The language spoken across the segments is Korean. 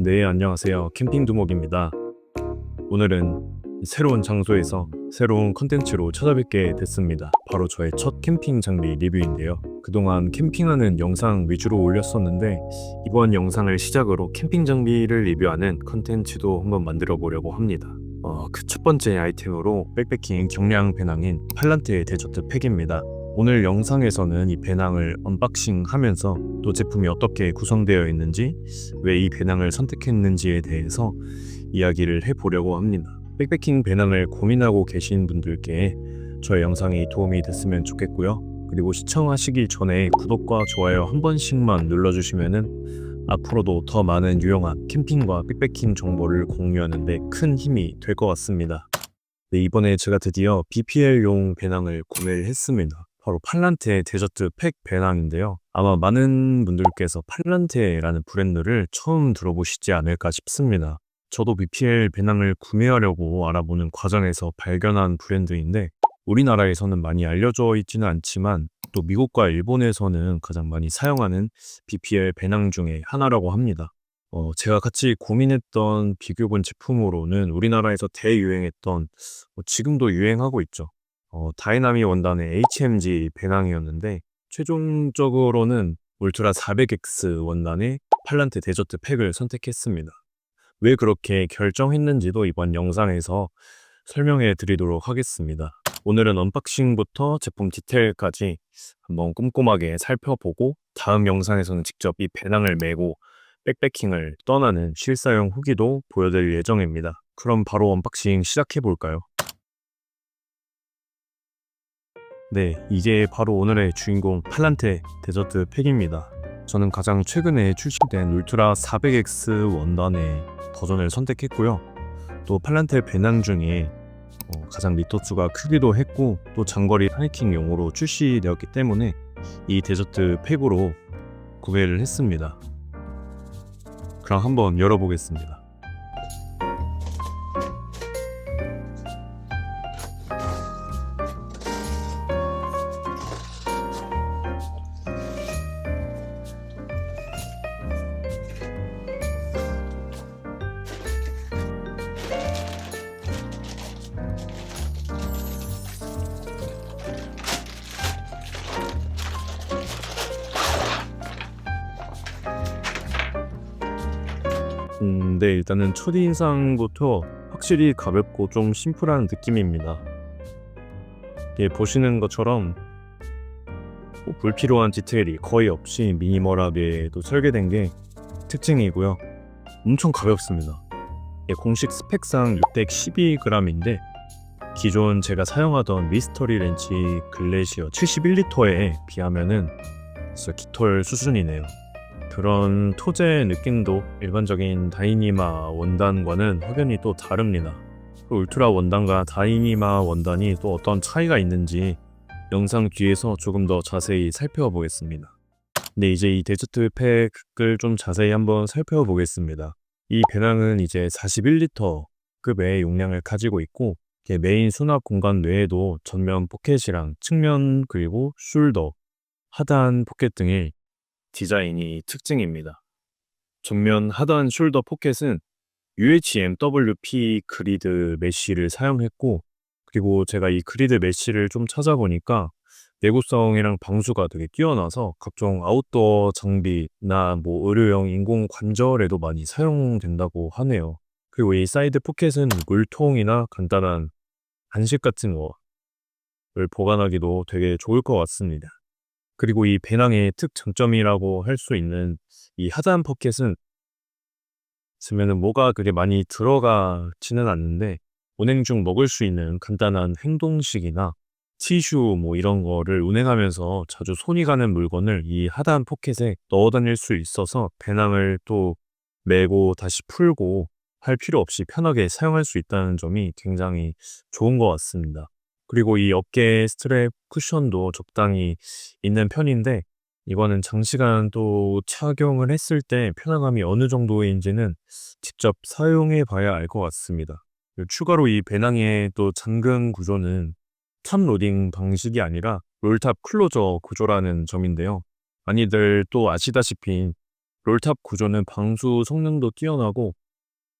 네, 안녕하세요. 캠핑 두목입니다. 오늘은 새로운 장소에서 새로운 컨텐츠로 찾아뵙게 됐습니다. 바로 저의 첫 캠핑 장비 리뷰인데요. 그동안 캠핑하는 영상 위주로 올렸었는데 이번 영상을 시작으로 캠핑 장비를 리뷰하는 컨텐츠도 한번 만들어 보려고 합니다. 어, 그 첫 번째 아이템으로 백패킹 경량 배낭인 팔란트의 데저트 팩입니다. 오늘 영상에서는 이 배낭을 언박싱 하면서 또 제품이 어떻게 구성되어 있는지, 왜 이 배낭을 선택했는지에 대해서 이야기를 해보려고 합니다. 백패킹 배낭을 고민하고 계신 분들께 저의 영상이 도움이 됐으면 좋겠고요. 그리고 시청하시기 전에 구독과 좋아요 한 번씩만 눌러주시면은 앞으로도 더 많은 유용한 캠핑과 백패킹 정보를 공유하는데 큰 힘이 될 것 같습니다. 네, 이번에 제가 드디어 BPL용 배낭을 구매를 했습니다. 바로 팔란테의 데저트 팩 배낭인데요. 아마 많은 분들께서 팔란테라는 브랜드를 처음 들어보시지 않을까 싶습니다. 저도 BPL 배낭을 구매하려고 알아보는 과정에서 발견한 브랜드인데 우리나라에서는 많이 알려져 있지는 않지만 또 미국과 일본에서는 가장 많이 사용하는 BPL 배낭 중에 하나라고 합니다. 어, 제가 같이 고민했던 비교본 제품으로는 우리나라에서 대유행했던 어, 지금도 유행하고 있죠. 어, 다이나미 원단의 HMG 배낭이었는데 최종적으로는 울트라 400X 원단의 팔란트 데저트 팩을 선택했습니다. 왜 그렇게 결정했는지도 이번 영상에서 설명해 드리도록 하겠습니다. 오늘은 언박싱부터 제품 디테일까지 한번 꼼꼼하게 살펴보고 다음 영상에서는 직접 이 배낭을 메고 백패킹을 떠나는 실사용 후기도 보여드릴 예정입니다. 그럼 바로 언박싱 시작해 볼까요? 네, 이게 바로 오늘의 주인공 팔란테 데저트 팩입니다. 저는 가장 최근에 출시된 울트라 400X 원단의 버전을 선택했고요. 또 팔란테 배낭 중에 어, 가장 리터수가 크기도 했고 또 장거리 하이킹용으로 출시되었기 때문에 이 데저트 팩으로 구매를 했습니다. 그럼 한번 열어보겠습니다. 음, 네, 일단은 첫인상부터 확실히 가볍고 좀 심플한 느낌입니다. 예, 보시는 것처럼 뭐 불필요한 디테일이 거의 없이 미니멀하게도 설계된 게 특징이고요. 엄청 가볍습니다. 예, 공식 스펙상 612g인데 기존 제가 사용하던 미스터리 렌치 글래시어 71리터에 비하면은 깃털 수준이네요. 그런 토제 느낌도 일반적인 다이니마 원단과는 확연히 또 다릅니다. 그 울트라 원단과 다이니마 원단이 또 어떤 차이가 있는지 영상 뒤에서 조금 더 자세히 살펴보겠습니다. 네, 이제 이 데저트 팩을 좀 자세히 한번 살펴보겠습니다. 이 배낭은 이제 41리터 급의 용량을 가지고 있고 메인 수납 공간 외에도 전면 포켓이랑 측면 그리고 숄더, 하단 포켓 등의 디자인이 특징입니다. 정면 하단 숄더 포켓은 UHMWP 그리드 메쉬를 사용했고 그리고 제가 이 그리드 메쉬를 좀 찾아보니까 내구성이랑 방수가 되게 뛰어나서 각종 아웃도어 장비나 뭐 의료용 인공 관절에도 많이 사용된다고 하네요. 그리고 이 사이드 포켓은 물통이나 간단한 간식 같은 거를 보관하기도 되게 좋을 것 같습니다. 그리고 이 배낭의 특장점이라고 할 수 있는 이 하단 포켓은 쓰면은 뭐가 그게 많이 들어가지는 않는데 운행 중 먹을 수 있는 간단한 행동식이나 티슈 뭐 이런 거를 운행하면서 자주 손이 가는 물건을 이 하단 포켓에 넣어 다닐 수 있어서 배낭을 또 메고 다시 풀고 할 필요 없이 편하게 사용할 수 있다는 점이 굉장히 좋은 것 같습니다. 그리고 이 어깨 스트랩 쿠션도 적당히 있는 편인데 이거는 장시간 또 착용을 했을 때 편안함이 어느 정도인지는 직접 사용해 봐야 알 것 같습니다. 추가로 이 배낭의 또 잠금 구조는 탑 로딩 방식이 아니라 롤탑 클로저 구조라는 점인데요. 많이들 또 아시다시피 롤탑 구조는 방수 성능도 뛰어나고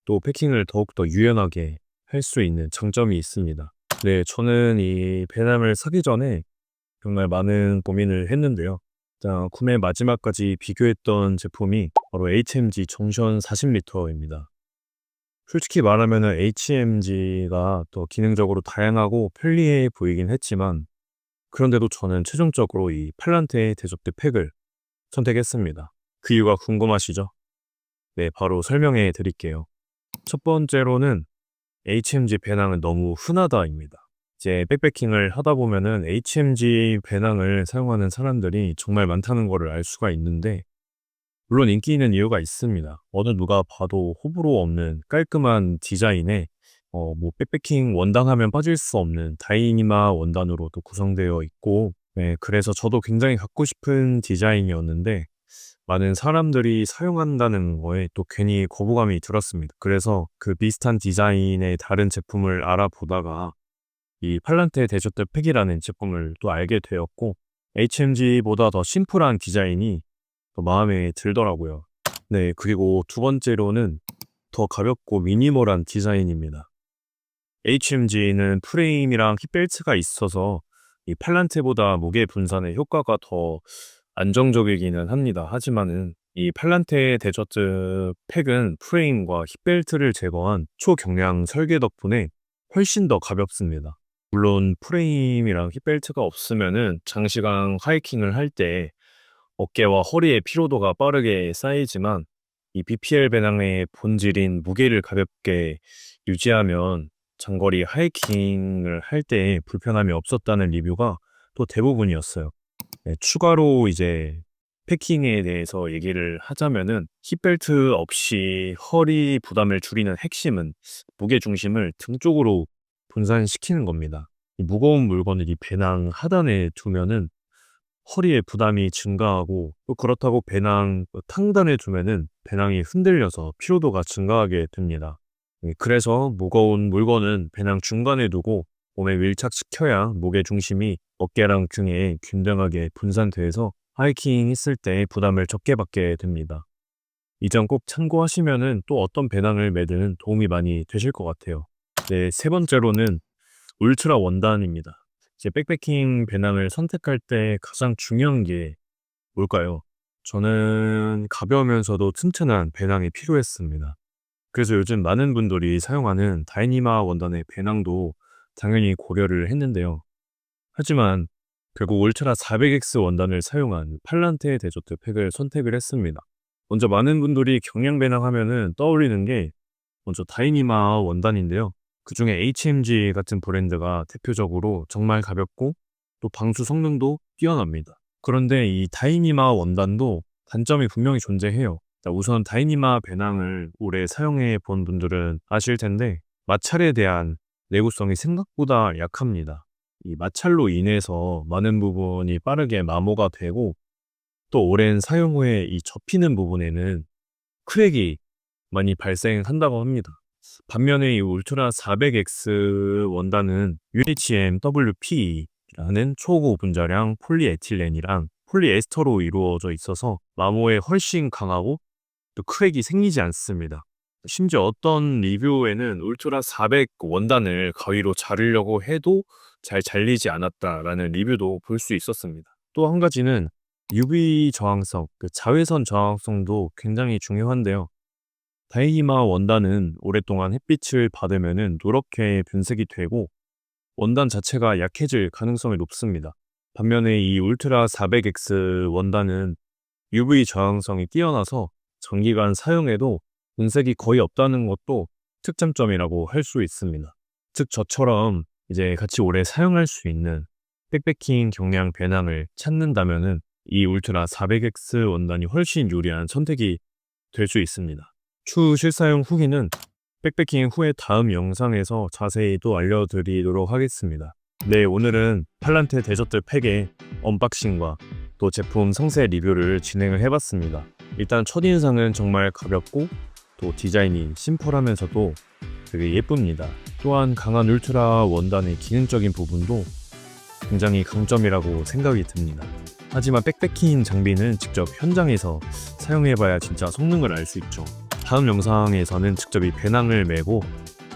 또 패킹을 더욱더 유연하게 할 수 있는 장점이 있습니다. 네, 저는 이 배낭을 사기 전에 정말 많은 고민을 했는데요. 자, 구매 마지막까지 비교했던 제품이 바로 HMG 정션 40리터입니다. 솔직히 말하면 HMG가 더 기능적으로 다양하고 편리해 보이긴 했지만 그런데도 저는 최종적으로 이 팔란테 대접대 팩을 선택했습니다. 그 이유가 궁금하시죠? 네, 바로 설명해 드릴게요. 첫 번째로는 HMG 배낭은 너무 흔하다입니다. 이제 백패킹을 하다 보면은 HMG 배낭을 사용하는 사람들이 정말 많다는 것을 알 수가 있는데 물론 인기 있는 이유가 있습니다. 어느 누가 봐도 호불호 없는 깔끔한 디자인에 어, 뭐 백패킹 원단하면 빠질 수 없는 다이니마 원단으로도 구성되어 있고 네, 그래서 저도 굉장히 갖고 싶은 디자인이었는데 많은 사람들이 사용한다는 거에 또 괜히 거부감이 들었습니다. 그래서 그 비슷한 디자인의 다른 제품을 알아보다가 이 팔란테 데저트 팩이라는 제품을 또 알게 되었고 HMG보다 더 심플한 디자인이 더 마음에 들더라고요. 네, 그리고 두 번째로는 더 가볍고 미니멀한 디자인입니다. HMG는 프레임이랑 힙벨트가 있어서 이 팔란테보다 무게 분산의 효과가 더 안정적이기는 합니다. 하지만은 이 팔란테 데저트 팩은 프레임과 힙벨트를 제거한 초경량 설계 덕분에 훨씬 더 가볍습니다. 물론 프레임이랑 힙벨트가 없으면은 장시간 하이킹을 할 때 어깨와 허리의 피로도가 빠르게 쌓이지만 이 BPL 배낭의 본질인 무게를 가볍게 유지하면 장거리 하이킹을 할 때 불편함이 없었다는 리뷰가 또 대부분이었어요. 네, 추가로 이제 패킹에 대해서 얘기를 하자면은 힙벨트 없이 허리 부담을 줄이는 핵심은 무게 중심을 등 쪽으로 분산시키는 겁니다. 이 무거운 물건을 이 배낭 하단에 두면은 허리에 부담이 증가하고 또 그렇다고 배낭 탕단에 두면은 배낭이 흔들려서 피로도가 증가하게 됩니다. 예, 그래서 무거운 물건은 배낭 중간에 두고 몸에 밀착시켜야 무게 중심이 어깨랑 등에 균등하게 분산돼서 하이킹 했을 때 부담을 적게 받게 됩니다. 이 점 꼭 참고하시면은 또 어떤 배낭을 매드는 도움이 많이 되실 것 같아요. 네, 세 번째로는 울트라 원단입니다. 이제 백패킹 배낭을 선택할 때 가장 중요한 게 뭘까요? 저는 가벼우면서도 튼튼한 배낭이 필요했습니다. 그래서 요즘 많은 분들이 사용하는 다이니마 원단의 배낭도 당연히 고려를 했는데요. 하지만 결국 울트라 400X 원단을 사용한 팔란테 데저트 팩을 선택을 했습니다. 먼저 많은 분들이 경량 배낭 하면은 떠올리는 게 먼저 다이니마 원단인데요. 그 중에 HMG 같은 브랜드가 대표적으로 정말 가볍고 또 방수 성능도 뛰어납니다. 그런데 이 다이니마 원단도 단점이 분명히 존재해요. 자, 우선 다이니마 배낭을 오래 사용해 본 분들은 아실 텐데 마찰에 대한 내구성이 생각보다 약합니다. 이 마찰로 인해서 많은 부분이 빠르게 마모가 되고 또 오랜 사용 후에 이 접히는 부분에는 크랙이 많이 발생한다고 합니다. 반면에 이 울트라 400X 원단은 UHMWP라는 초고 분자량 폴리에틸렌이랑 폴리에스터로 이루어져 있어서 마모에 훨씬 강하고 또 크랙이 생기지 않습니다. 심지어 어떤 리뷰에는 울트라 400 원단을 가위로 자르려고 해도 잘 잘리지 않았다라는 리뷰도 볼 수 있었습니다. 또 한 가지는 UV 저항성, 그 자외선 저항성도 굉장히 중요한데요. 다이니마 원단은 오랫동안 햇빛을 받으면 노랗게 변색이 되고 원단 자체가 약해질 가능성이 높습니다. 반면에 이 울트라 400X 원단은 UV 저항성이 뛰어나서 장기간 사용해도 분색이 거의 없다는 것도 특장점이라고 할 수 있습니다. 즉 저처럼 이제 같이 오래 사용할 수 있는 백패킹 경량 배낭을 찾는다면은 이 울트라 400X 원단이 훨씬 유리한 선택이 될 수 있습니다. 추후 실사용 후기는 백패킹 후의 다음 영상에서 자세히 또 알려드리도록 하겠습니다. 네, 오늘은 팔란테 데저트 팩의 언박싱과 또 제품 성세 리뷰를 진행을 해봤습니다. 일단 첫인상은 정말 가볍고 또 디자인이 심플하면서도 되게 예쁩니다. 또한 강한 울트라 원단의 기능적인 부분도 굉장히 강점이라고 생각이 듭니다. 하지만 백패킹 장비는 직접 현장에서 사용해봐야 진짜 성능을 알 수 있죠. 다음 영상에서는 직접 이 배낭을 메고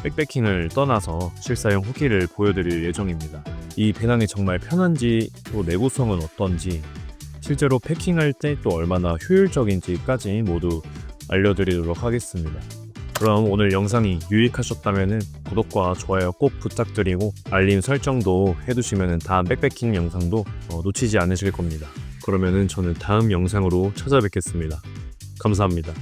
백패킹을 떠나서 실사용 후기를 보여드릴 예정입니다. 이 배낭이 정말 편한지 또 내구성은 어떤지 실제로 패킹할 때 또 얼마나 효율적인지까지 모두 알려드리도록 하겠습니다. 그럼 오늘 영상이 유익하셨다면 구독과 좋아요 꼭 부탁드리고 알림 설정도 해두시면 다음 백패킹 영상도 어, 놓치지 않으실 겁니다. 그러면은 저는 다음 영상으로 찾아뵙겠습니다. 감사합니다.